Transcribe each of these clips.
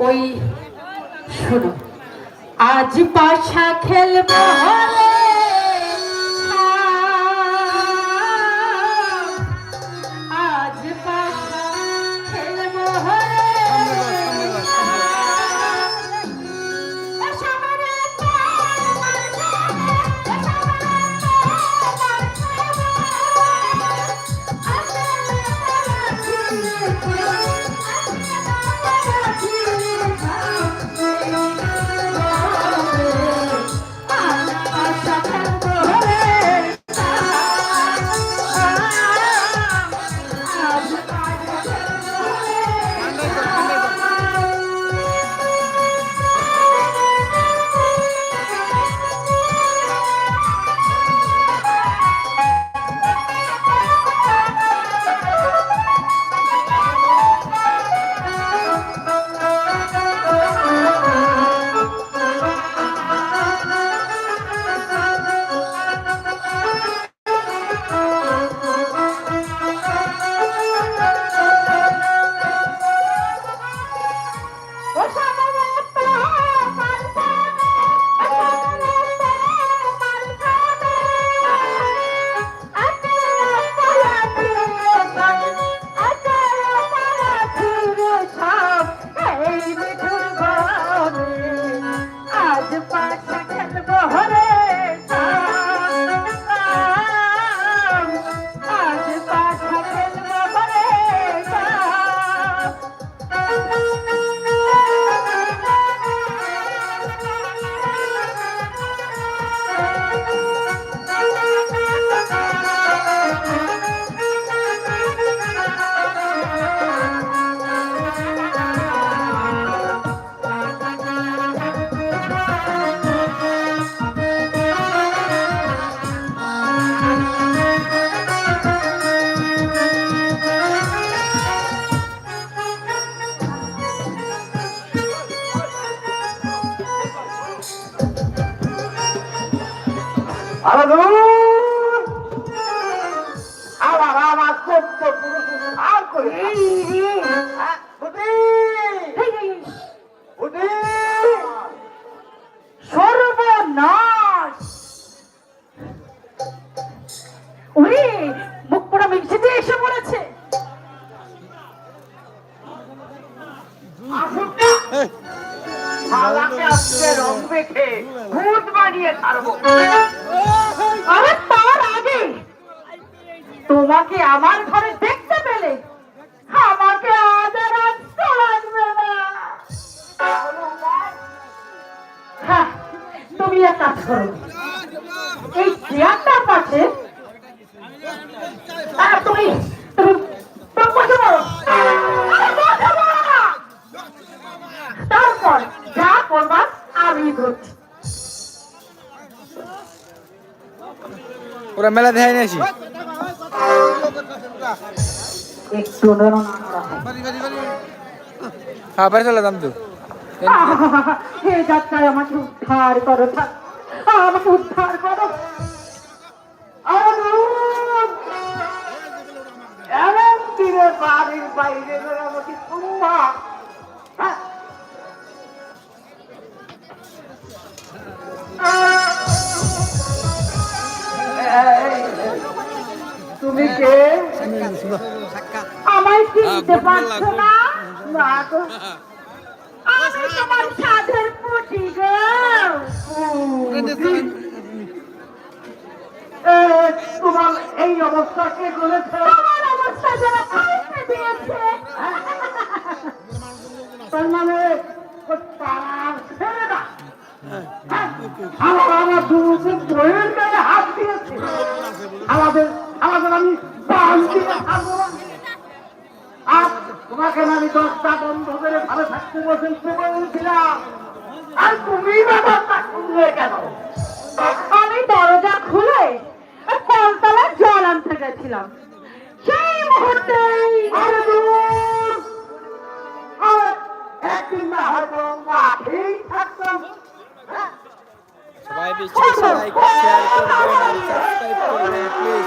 ওই শোনো আজ পাশা খেলব শালাকে আজকে রং ভূত বানিয়ে আরে তার আগে তোমাকে আমার ঘরে ওরা মেলা দেখাই নিয়েছি। হয়। চলে দাম তো। আমাকে উদ্ধার করো আমাকে উদ্ধার করো। বাড়ির বাইরে সম্ভব কে? আমায় চিনতে পারছ না? না গো আমি তোমার সাধের পুটি গো। তোমার এই অবস্থা কে করেছে? তোমার অবস্থা যারা পাল্টে দিয়েছে। তার মানে পাড়ার ছেলেটা। হ্যাঁ? আমার আমার দুটো বন্ধ করে ভালো আর কলতলায় জল আনতে গেছিলাম। সেই মুহূর্তে সবাই বেশি লাইক শেয়ার করবেন সাবস্ক্রাইব করবেন please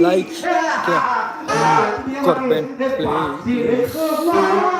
Like, yeah. Yeah. Play.